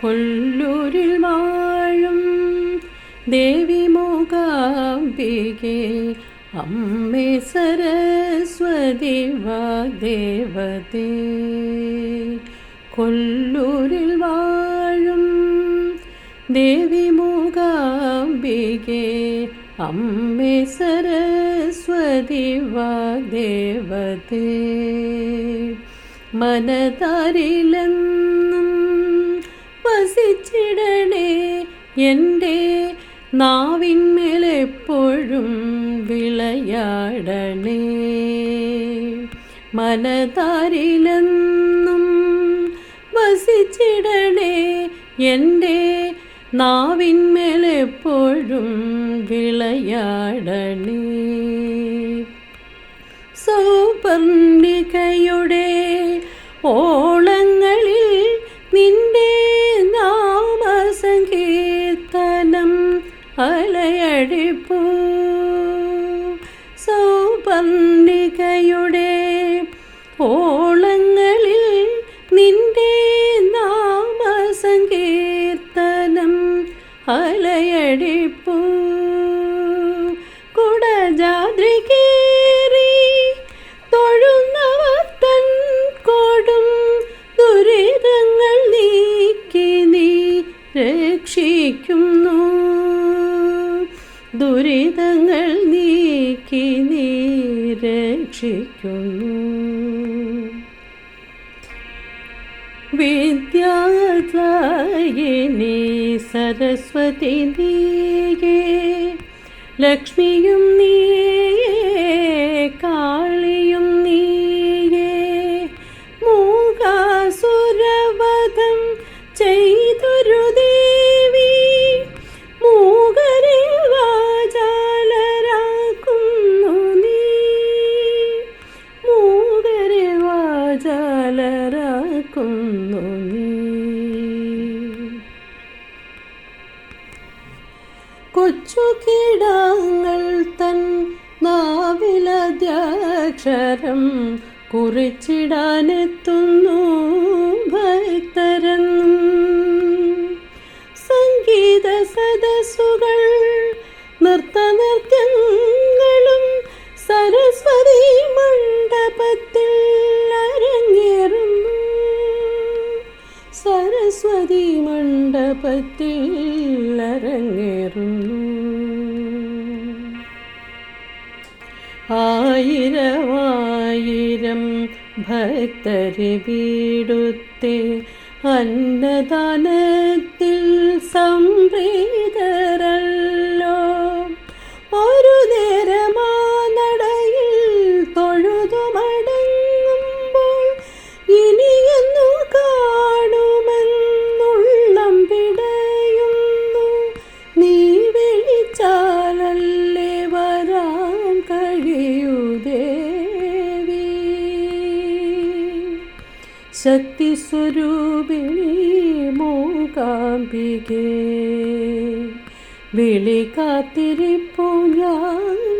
കൊല്ലൂരിൽ വാഴും ദേവി മൂകാംബികെ അമ്മേ സരസ്വതി വാഗ്ദേവതേ. കൊല്ലൂരിൽ വാഴും ദേവി മൂകാംബികെ അമ്മേ സരസ്വതി വാഗ്ദേവതേ. മനതാരിലെന്നും വസിച്ചിടണേ എന്റെ നാവിന്മേലെപ്പോഴും വിളയാടണേ. മനതാരിലെന്നും വസിച്ചിടണേ എന്റെ നാവിന്മേലെപ്പോഴും വിളയാടണേ. സൗപർണികയുടെ അലയടിപ്പൂ. സൗപന്തികയുടെ ഓളങ്ങളിൽ നിന്റെ നാമസങ്കീർത്തനം അലയടിപ്പൂ. കുടജാദ്രികേറി തൊഴുന്നവർ രക്ഷിക്കുന്നു വിദ്യാദായിനി സരസ്വതി നീയേ ലക്ഷ്മിയും നീയേ കാളിയും വാചാലരാക്കുന്നു നീ. കൊച്ചു കീടങ്ങൾ തൻ നാവിലധ്യാക്ഷരം കുറിച്ചിടാനെത്തുന്നു ഭക്തരൻ. സംഗീത സദസ്സുകൾ നൃത്തനൃത്യങ്ങളും മണ്ഡപത്തിൽ അരങ്ങേറുന്നു ആയിരമായിരം ഭക്തരെ വീടുത്തെ അന്നദാനത്തിൽ സംപ്രീതരല്ലോ ശക്തി സ്വരൂപിണി മൂകാംബികേ. വിളി കാത്തിരിപ്പു ഞാൻ